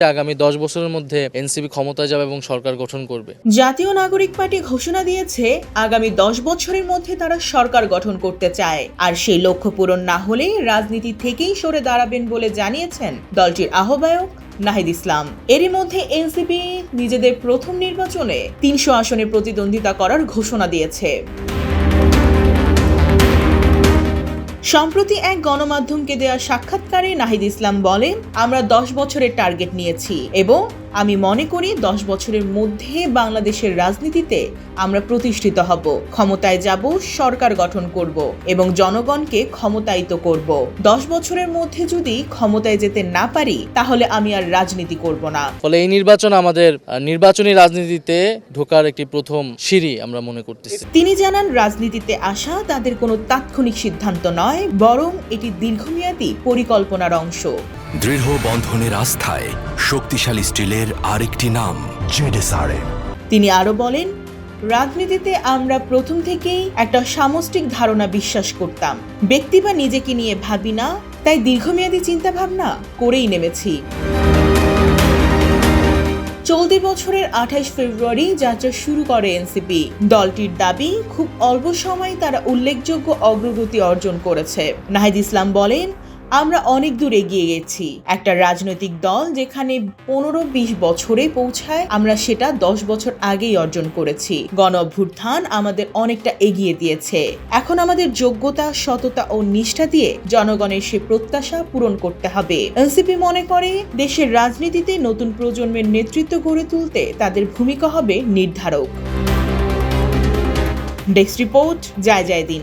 আগামী দশ বছরের মধ্যে এনসিপি ক্ষমতায় যাবে এবং সরকার গঠন করবে। জাতীয় নাগরিক পার্টি ঘোষণা দিয়েছে, আগামী দশ বছরের মধ্যে তারা সরকার গঠন করতে চায়। আর সেই লক্ষ্য পূরণ না হলে রাজনীতি থেকেই সরে দাঁড়াবেন বলে জানিয়েছেন দলটির আহ্বায়ক নাহিদ ইসলাম। এরই মধ্যে এনসিপি নিজেদের প্রথম নির্বাচনে তিনশো আসনে প্রতিদ্বন্দ্বিতা করার ঘোষণা দিয়েছে। সম্প্রতি এক গণমাধ্যমকে দেওয়া সাক্ষাৎকারে নাহিদ ইসলাম বলেন আমরা দশ বছরের টার্গেট নিয়েছি এবং আমি মনে করি দশ বছরের মধ্যে বাংলাদেশের রাজনীতিতে আমরা প্রতিষ্ঠিত হব। ক্ষমতায় যাব সরকার গঠন করব এবং জনগণকে ক্ষমতায়িত করব। দশ বছরের মধ্যে যদি ক্ষমতায় যেতে না পারি তাহলে আমি আর রাজনীতি করব না। ফলে এই নির্বাচন আমাদের নির্বাচনী রাজনীতিতে ঢোকার একটি প্রথম সিঁড়ি আমরা মনে করতেছি। তিনি জানান রাজনীতিতে আসা তাদের কোনো তাৎক্ষণিক সিদ্ধান্ত নয় বরং এটি দীর্ঘমেয়াদী পরিকল্পনার অংশ। দৃঢ় বন্ধনের আস্থায় শক্তিশালী স্টিলের আরেকটি নাম, জেডেসআরএম। তিনি আরও বলেন, রাজনীতিতে আমরা প্রথম থেকেই একটা সামষ্টিক ধারণা বিশ্বাস করতাম। ব্যক্তি বা নিজেকে নিয়ে ভাবি না, তাই দীর্ঘমেয়াদী চিন্তা ভাবনা করেই নেমেছি। চলতি বছরের আঠাশ ফেব্রুয়ারি যাত্রা শুরু করে এনসিপি। দলটির দাবি, খুব অল্প সময়ে তারা উল্লেখযোগ্য অগ্রগতি অর্জন করেছে। নাহিদ ইসলাম বলেন আমরা অনেক দূর এগিয়ে গেছি। একটা রাজনৈতিক দল যেখানে পনেরো বিশ বছরে পৌঁছায়, আমরা সেটা দশ বছর আগেই অর্জন করেছি। গণ অভ্যুত্থান আমাদের অনেকটা এগিয়ে দিয়েছে। এখন আমাদের যোগ্যতা, সততা ও নিষ্ঠা দিয়ে জনগণের সে প্রত্যাশা পূরণ করতে হবে। এনসিপি মনে করে, দেশের রাজনীতিতে নতুন প্রজন্মের নেতৃত্ব গড়ে তুলতে তাদের ভূমিকা হবে নির্ধারক। ডেস্ক রিপোর্ট, জয় জয় দিন।